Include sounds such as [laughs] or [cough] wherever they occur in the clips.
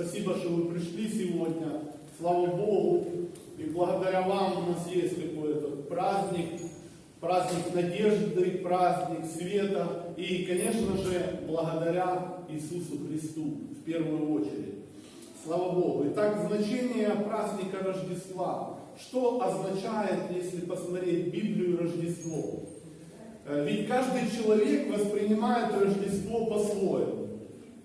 Спасибо, что вы пришли сегодня. Слава Богу. И благодаря вам у нас есть какой-то праздник, праздник надежды, праздник света. И, конечно же, благодаря Иисусу Христу в первую очередь. Слава Богу. Итак, значение праздника Рождества. Что означает, если посмотреть Библию Рождество? Э, Ведь каждый человек воспринимает Рождество по-своему.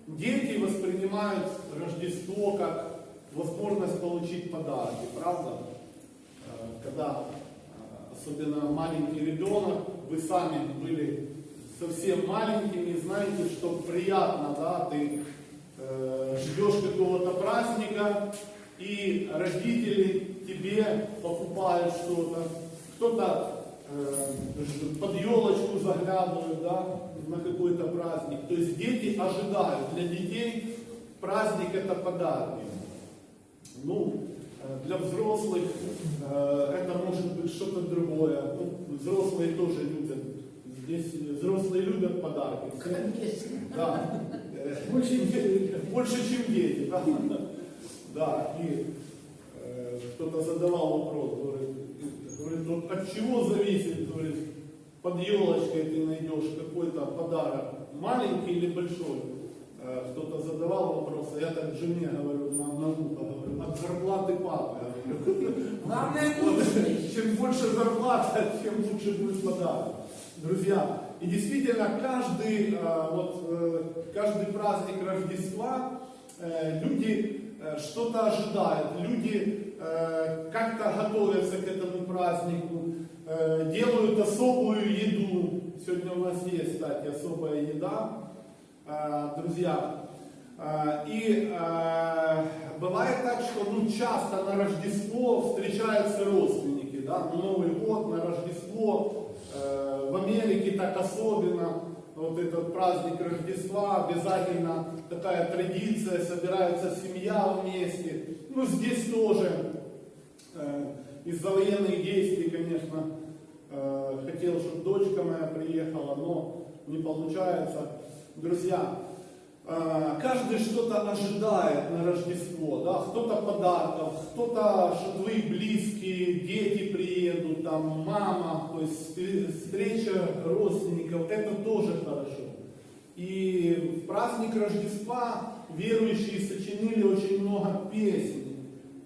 Дети воспринимают Рождество как возможность получить подарки, правда? Э, Когда э, особенно маленький ребенок, вы сами были совсем маленькими, знаете, что приятно, да, ты э, ждешь какого-то праздника, и родители тебе покупают что-то, кто-то э, под елочку заглядывают, да, на какой-то праздник. То есть дети ожидают. Для детей праздник это подарки. Ну, э, для взрослых э, это может быть что-то другое. Ну, взрослые тоже любят. Здесь взрослые любят подарки. Конечно. Да. Больше, больше, чем дети. Да, да. и э, кто-то задавал вопрос, говорит, говорит, вот от чего зависит, говорит, под елочкой ты найдешь какой-то подарок, маленький или большой? Кто-то задавал вопрос, а я так жене говорю, на, на ухо, говорю, от зарплаты папы. Главное Вот, лучше. чем больше зарплата, тем лучше будет подарок. Друзья, и действительно каждый, вот, каждый праздник Рождества люди что-то ожидают, люди как-то готовятся к этому празднику, делают особую еду. Сегодня у нас есть, кстати, особая еда, друзья. Э, И э, бывает так, что ну, часто на Рождество встречаются родственники, да, на Новый год, на Рождество, э, в Америке так особенно, вот этот праздник Рождества, обязательно такая традиция, собирается семья вместе. Ну, здесь тоже э, из-за военных действий, конечно, э, хотел, чтобы дочка моя приехала, но не получается. Друзья, э, каждый что-то ожидает на Рождество, да, кто-то подарков, кто-то, что твои близкие, дети приедут, там, мама, то есть встреча родственников, это тоже хорошо. И в праздник Рождества верующие сочинили очень много песен,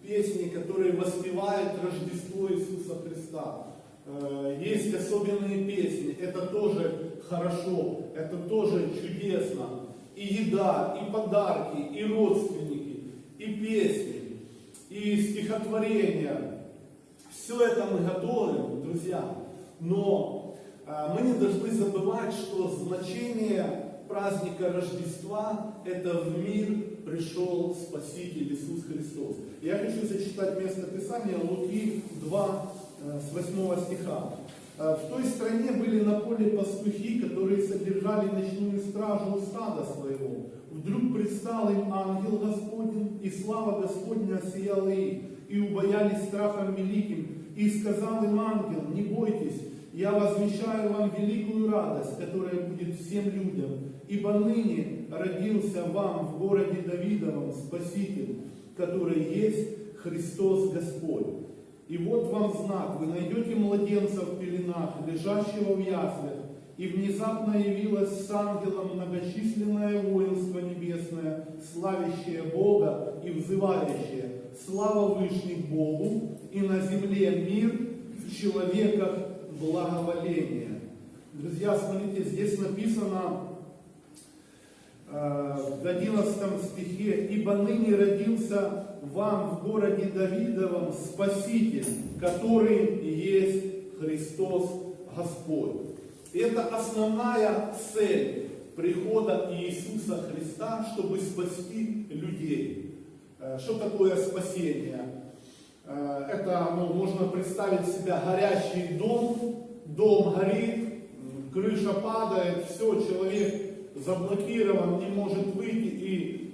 песни, которые воспевают Рождество Иисуса Христа. Э, Есть особенные песни, это тоже хорошо, это тоже чудесно. И еда, и подарки, и родственники, и песни, и стихотворения. Все это мы готовим, друзья. Но э, мы не должны забывать, что значение праздника Рождества – это в мир пришел Спаситель Иисус Христос. Я хочу зачитать место Писания Луки 2, э, с 8 стиха. Э, В той стране были на поле пастухи, которые содержали ночную стражу у стада своего. Вдруг предстал им ангел Господень, и слава Господня осияла их, и убоялись страхом великим. И сказал им ангел, не бойтесь, я возвещаю вам великую радость, которая будет всем людям, ибо ныне родился вам в городе Давидовом Спаситель, который есть Христос Господь. И вот вам знак, вы найдете младенца в пеленах, лежащего в яслях, и внезапно явилось с ангелом многочисленное воинство небесное, славящее Бога и взывающее, слава Вышних Богу, и на земле мир, в человеках благоволение. Друзья, смотрите, здесь написано э, в 11 стихе, «Ибо ныне родился вам в городе Давидовом Спаситель, который есть Христос Господь». Это основная цель прихода Иисуса Христа, чтобы спасти людей. Э, Что такое спасение? Э, Это ну, можно представить себя горящий дом, дом горит, крыша падает, все, человек заблокирован, не может выйти и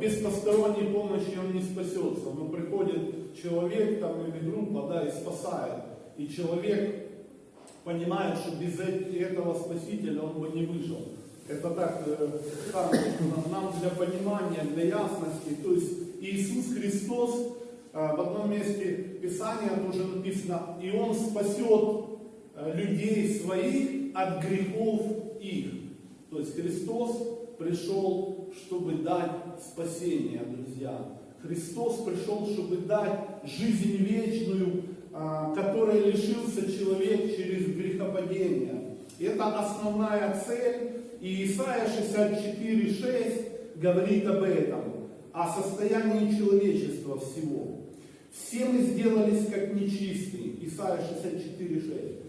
без посторонней помощи он не спасется. Но приходит человек там, или группа да, и спасает. И человек понимает, что без э- этого спасителя он бы не выжил. Это так, э, так, нам для понимания, для ясности. То есть Иисус Христос э, в одном месте Писания тоже написано, и Он спасет э, людей своих от грехов их. То есть Христос пришел, чтобы дать спасение, друзья. Христос пришел, чтобы дать жизнь вечную, а, которой лишился человек через грехопадение. Это основная цель. И Исайя 64,6 говорит об этом, о состоянии человечества всего. Все мы сделались как нечистые. Исайя 64,6.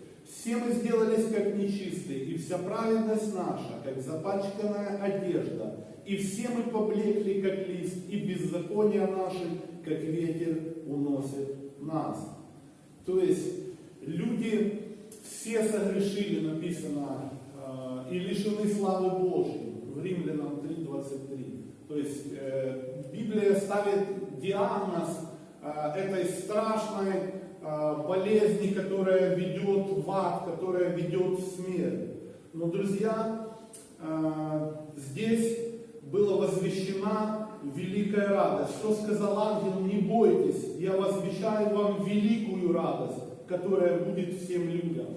Все мы сделались как нечистые, и вся праведность наша, как запачканная одежда, и все мы поблекли, как лист, и беззаконие наши, как ветер, уносит нас. То есть люди все согрешили, написано, э, и лишены славы Божьей в Римлянам 3.23. То есть э, Библия ставит диагноз э, этой страшной болезни, которая ведет в ад, которая ведет в смерть. Но, друзья, здесь была возвещена великая радость. Что сказал ангел, не бойтесь, я возвещаю вам великую радость, которая будет всем людям.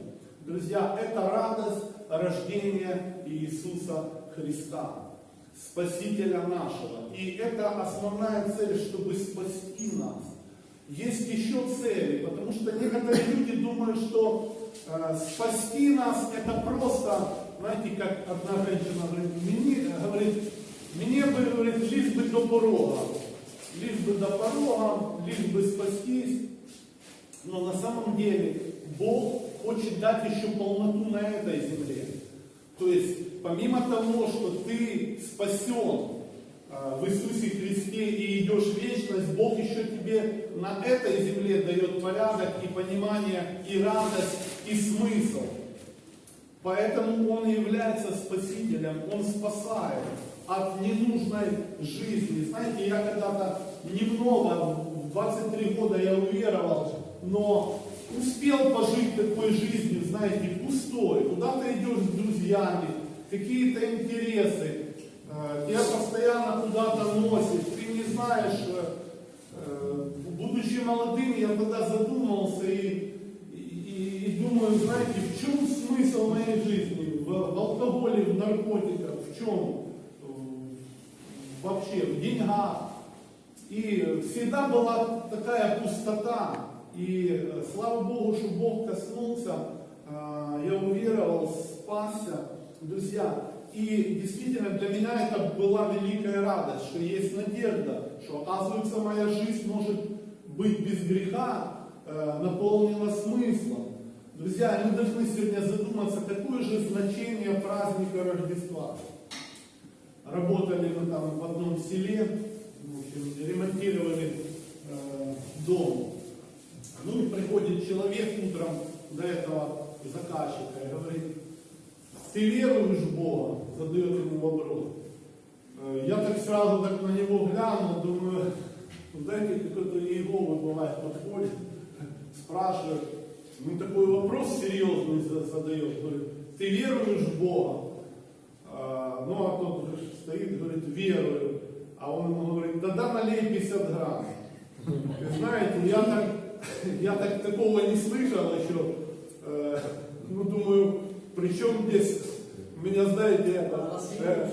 Друзья, это радость рождения Иисуса Христа, Спасителя нашего. И это основная цель, чтобы спасти нас. Есть еще цели, потому что некоторые люди думают, что э, спасти нас это просто, знаете, как одна женщина говорит, мне, говорит, мне бы, говорит, лишь бы до порога, лишь бы до порога, лишь бы спастись. Но на самом деле Бог хочет дать еще полноту на этой земле. То есть, помимо того, что ты спасен а, в Иисусе Христе и идешь в вечность, Бог еще тебе на этой земле дает порядок и понимание, и радость, и смысл. Поэтому Он является Спасителем, Он спасает от ненужной жизни. Знаете, я когда-то немного, в 23 года я уверовал, но успел пожить такой жизнью, знаете, пустой. Куда ты идешь с друзьями, какие-то интересы, э, тебя постоянно куда-то носит, ты не знаешь, э, э, будучи молодым, я тогда задумался и, и, и думаю, знаете, в чем смысл моей жизни? В, в алкоголе, в наркотиках, в чем? Деньгах. И всегда была такая пустота. И слава Богу, что Бог коснулся, я уверовал, спасся. Друзья, и действительно для меня это была великая радость, что есть надежда, что оказывается моя жизнь может быть без греха, э, наполнена смыслом. Друзья, мы должны сегодня задуматься, какое же значение праздника Рождества работали мы там в одном селе, в общем, ремонтировали э, дом. Ну и приходит человек утром до этого заказчика и говорит, ты веруешь в Бога? Задает ему вопрос. Э, я так сразу так на него глянул, думаю, «Ну, знаете, какой-то Иеговы бывает, подходит, спрашивает, ну такой вопрос серьезный задает, говорит, ты веруешь в Бога? А, ну а тот стоит, говорит, верую. А он ему говорит, да-да, налей 50 грамм. И знаете, я так, я так такого не слышал еще. Э, ну, думаю, при чем здесь, меня, знаете, это, э,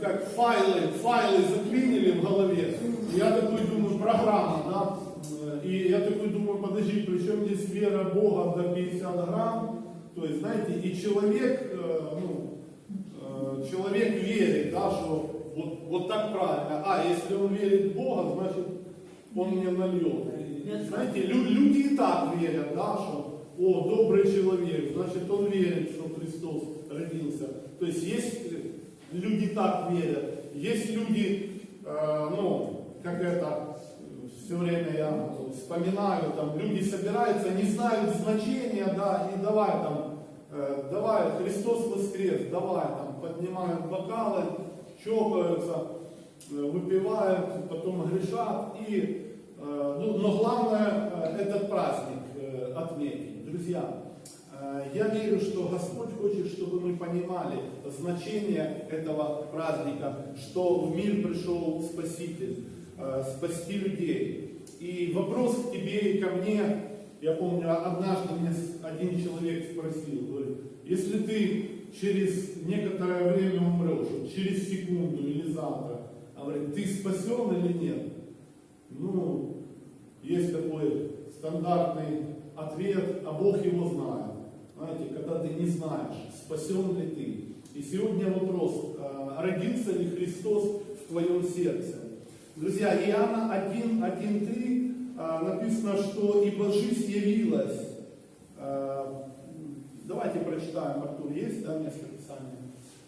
как файлы, файлы заклинили в голове. Я такой думаю, программа, да. И я такой думаю, подожди, при чем здесь вера Бога до 50 грамм? То есть, знаете, и человек, э, ну, человек верит, да, что вот, вот так правильно. А, если он верит в Бога, значит, он мне нальет. Знаете, люди и так верят, да, что, о, добрый человек, значит, он верит, что Христос родился. То есть есть люди так верят, есть люди, э, ну, как это, все время я вспоминаю, там, люди собираются, не знают значения, да, и давай там, э, давай, Христос воскрес, давай там, поднимают бокалы, чокаются, э, выпивают, потом грешат. И, э, ну, но главное э, этот праздник отметить. Друзья, я верю, что Господь хочет, чтобы мы понимали значение этого праздника, что в мир пришел Спаситель, спасти людей. И вопрос к тебе и ко мне, я помню, однажды мне один человек спросил, говорит, если ты через некоторое время умрешь, через секунду или завтра, говорит, ты спасен или нет? Ну, есть такой стандартный ответ, а Бог его знает. Знаете, когда ты не знаешь, спасен ли ты. И сегодня вопрос, а, родится ли Христос в твоем сердце? Друзья, Иоанна 1, 1, 3 написано, что ибо жизнь явилась. Давайте прочитаем, Артур, есть, да, место Писания?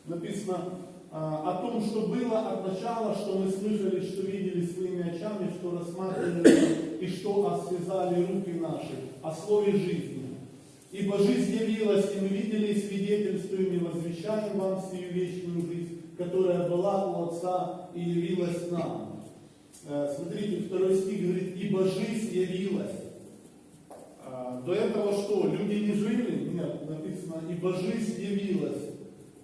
Написано, а, о том, что было от начала, что мы слышали, что видели своими очами, что рассматривали и что освязали руки наши, о слове жизни. Ибо жизнь явилась, и мы видели, и свидетельствуем, и возвещаем вам сию вечную жизнь, которая была у Отца и явилась нам. Э, смотрите, второй стих говорит, ибо жизнь явилась. До этого что? Люди не жили? Нет, написано, ибо жизнь явилась.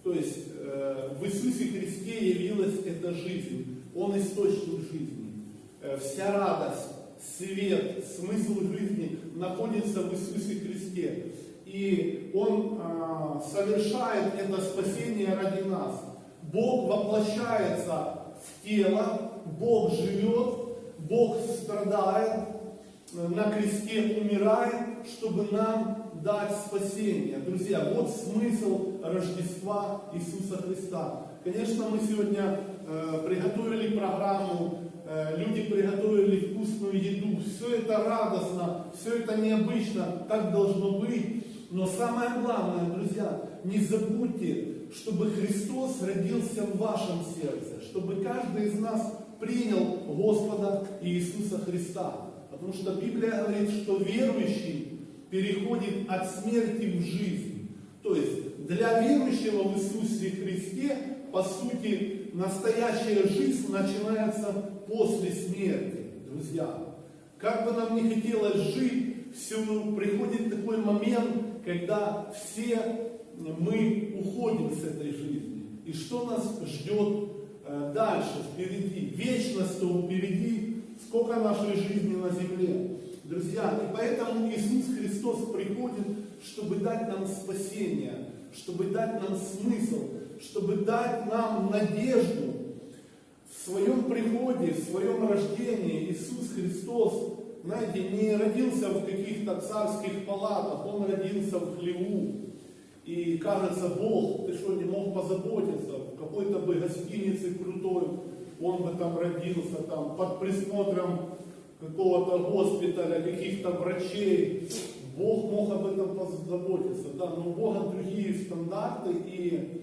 То есть Э, в Иисусе Христе явилась эта жизнь. Он источник жизни. Э, вся радость, свет, смысл жизни находится в Иисусе Христе. И Он а, совершает это спасение ради нас. Бог воплощается в тело, Бог живет, Бог страдает, э, на кресте умирает, чтобы нам дать спасение. Друзья, вот смысл Рождества Иисуса Христа. Конечно, мы сегодня э, приготовили программу, э, люди приготовили вкусную еду. Все это радостно, все это необычно, так должно быть. Но самое главное, друзья, не забудьте, чтобы Христос родился в вашем сердце, чтобы каждый из нас принял Господа Иисуса Христа. Потому что Библия говорит, что верующий переходит от смерти в жизнь. То есть для верующего в Иисусе Христе, по сути, настоящая жизнь начинается после смерти, друзья. Как бы нам не хотелось жить, все приходит такой момент, когда все мы уходим с этой жизни. И что нас ждет э, дальше, впереди? Вечность то впереди, сколько нашей жизни на земле. Друзья, и поэтому Иисус Христос приходит, чтобы дать нам спасение, чтобы дать нам смысл, чтобы дать нам надежду. В своем приходе, в своем рождении Иисус Христос, знаете, не родился в каких-то царских палатах, Он родился в хлеву. И кажется, Бог, ты что, не мог позаботиться, в какой-то бы гостинице крутой, он бы там родился, там, под присмотром какого-то госпиталя, каких-то врачей. Бог мог об этом позаботиться, да, но у Бога другие стандарты, и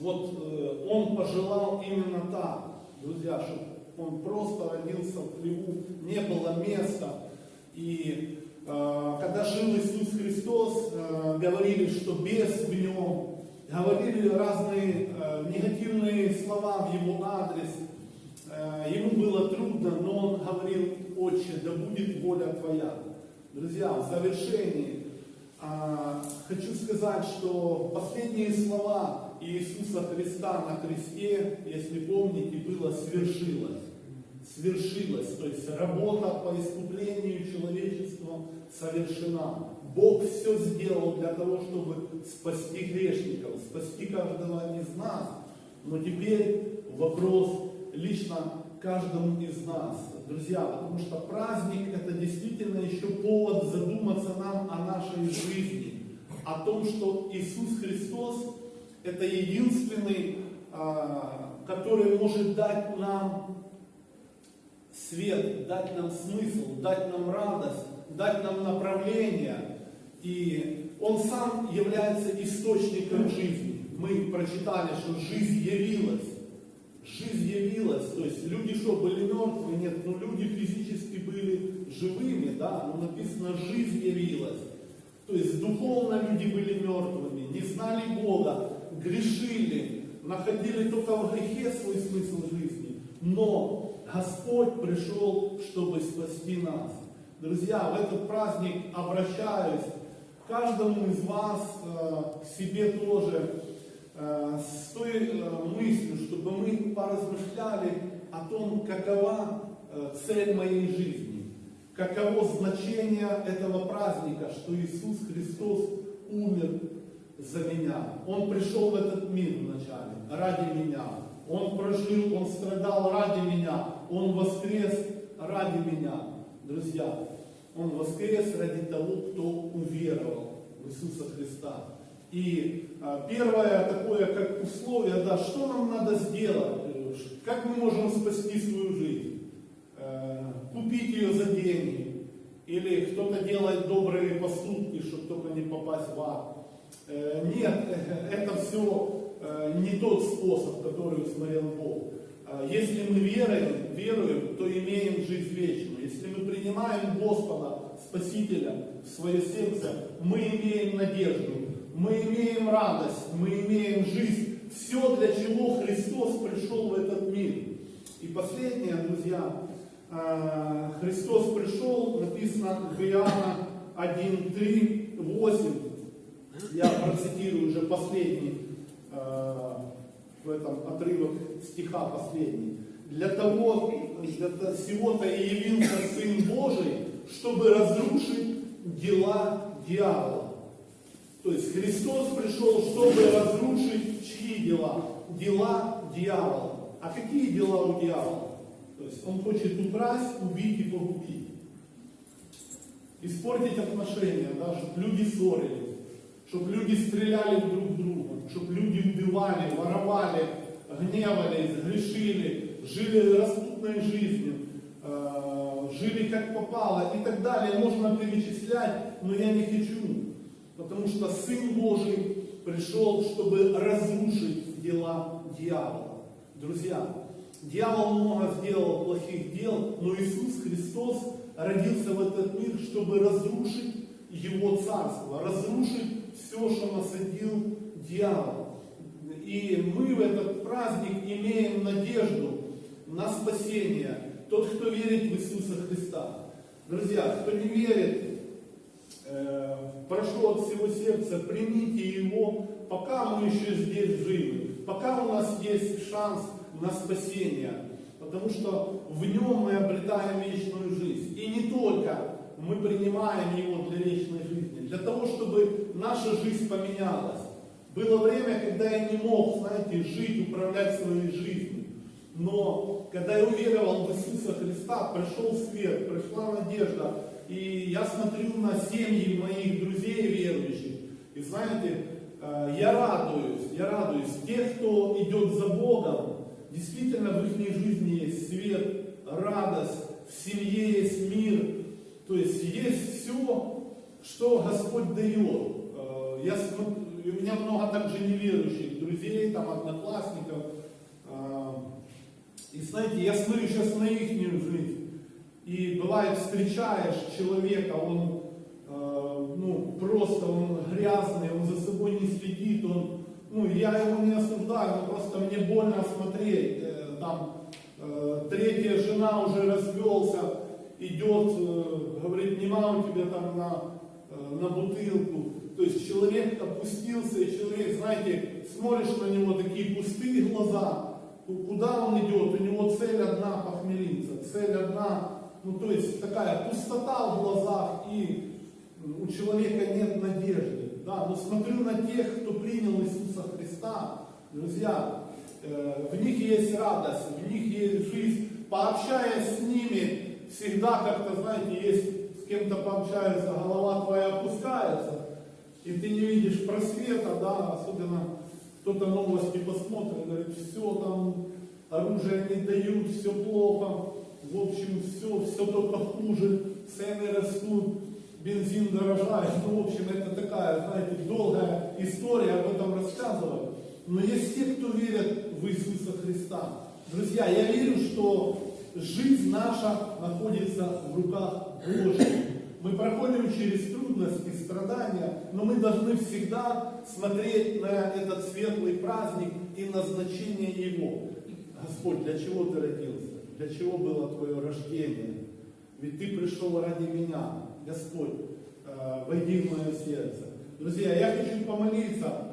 вот э, Он пожелал именно так, друзья, чтобы Он просто родился в хлеву, не было места. И э, когда жил Иисус Христос, э, говорили, что бес в нем, говорили разные э, негативные слова в его адрес, Э, ему было трудно, но он говорил, Отче, да будет воля Твоя. Друзья, в завершении а, хочу сказать, что последние слова Иисуса Христа на кресте, если помните, было «свершилось». Свершилось, то есть работа по искуплению человечества совершена. Бог все сделал для того, чтобы спасти грешников, спасти каждого из нас. Но теперь вопрос лично каждому из нас, друзья, потому что праздник это действительно еще повод задуматься нам о нашей жизни, о том, что Иисус Христос это единственный, а, который может дать нам свет, дать нам смысл, дать нам радость, дать нам направление. И Он сам является источником жизни. Мы прочитали, что жизнь явилась жизнь явилась, то есть люди что, были мертвые? Нет, но люди физически были живыми, да, но написано, жизнь явилась. То есть духовно люди были мертвыми, не знали Бога, грешили, находили только в грехе свой смысл жизни. Но Господь пришел, чтобы спасти нас. Друзья, в этот праздник обращаюсь каждому из вас э, к себе тоже с той мыслью, чтобы мы поразмышляли о том, какова цель моей жизни, каково значение этого праздника, что Иисус Христос умер за меня. Он пришел в этот мир вначале ради меня. Он прожил, Он страдал ради меня. Он воскрес ради меня. Друзья, Он воскрес ради того, кто уверовал в Иисуса Христа. И а, первое такое, как условие, да, что нам надо сделать, э, как мы можем спасти свою жизнь, Э, купить ее за деньги, или кто-то делает добрые поступки, чтобы только не попасть в ад. Э, Нет, [laughs] э, это все не тот способ, который усмотрел Бог. А Если мы веруем, веруем, то имеем жизнь вечную. Если мы принимаем Господа, Спасителя, в свое сердце, мы имеем надежду, мы имеем радость, мы имеем жизнь. Все, для чего Христос пришел в этот мир. И последнее, друзья, а, Христос пришел, написано в Иоанна 1, 3, 8. Я процитирую уже последний э, в этом отрывок стиха последний. Для того, для всего-то и явился Сын Божий, чтобы разрушить дела дьявола. Христос пришел, чтобы разрушить чьи дела? Дела дьявола. А какие дела у дьявола? То есть он хочет украсть, убить и погубить испортить отношения, да, чтобы люди ссорились, чтобы люди стреляли друг в друга, чтобы люди убивали, воровали, гневались, грешили, жили распутной жизнью, э, жили как попало и так далее. Можно перечислять, но я не хочу, потому что Сын Божий пришел, чтобы разрушить дела дьявола. Друзья, дьявол много сделал плохих дел, но Иисус Христос родился в этот мир, чтобы разрушить его царство, разрушить все, что насадил дьявол. И мы в этот праздник имеем надежду на спасение. Тот, кто верит в Иисуса Христа. Друзья, кто не верит, э, прошу от всего сердца, примите его, пока мы еще здесь живы, пока у нас есть шанс на спасение, потому что в нем мы обретаем вечную жизнь. И не только мы принимаем его для вечной жизни, для того, чтобы наша жизнь поменялась. Было время, когда я не мог, знаете, жить, управлять своей жизнью. Но когда я уверовал в Иисуса Христа, пришел свет, пришла надежда. И я смотрю на семьи моих друзей верующих. И знаете, э, я радуюсь, я радуюсь. Тех, кто идет за Богом, действительно в их жизни есть свет, радость, в семье есть мир. То есть есть все, что Господь дает. Э, Я у меня много также неверующих друзей, там, одноклассников. Э, И знаете, я смотрю сейчас на их жизнь. И бывает, встречаешь человека, он э, ну, просто он грязный, он за собой не следит, он, ну, я его не осуждаю, но просто мне больно смотреть. Э, там, э, третья жена уже развелся, идет, говорит, нема у тебя там на, на бутылку. То есть человек опустился, и человек, знаете, смотришь на него такие пустые глаза, Ку- куда он идет, у него цель одна похмелиться, цель одна, ну то есть такая пустота в глазах, и у человека нет надежды. Да, но смотрю на тех, кто принял Иисуса Христа, друзья, э, в них есть радость, в них есть жизнь. Пообщаясь с ними, всегда как-то, знаете, есть с кем-то пообщаешься, голова твоя опускается, и ты не видишь просвета, да, особенно кто-то новости посмотрит, говорит, все там, оружие не дают, все плохо, в общем, все, все только хуже, цены растут, бензин дорожает, ну, в общем, это такая, знаете, долгая история, об этом рассказывать. Но есть те, кто верят в Иисуса Христа. Друзья, я верю, что жизнь наша находится в руках Божьих. Мы проходим через трудности, страдания, но мы должны всегда смотреть на этот светлый праздник и назначение его. Господь, для чего ты родился? Для чего было твое рождение? Ведь ты пришел ради меня, Господь. э, войди в мое сердце. Друзья, я хочу помолиться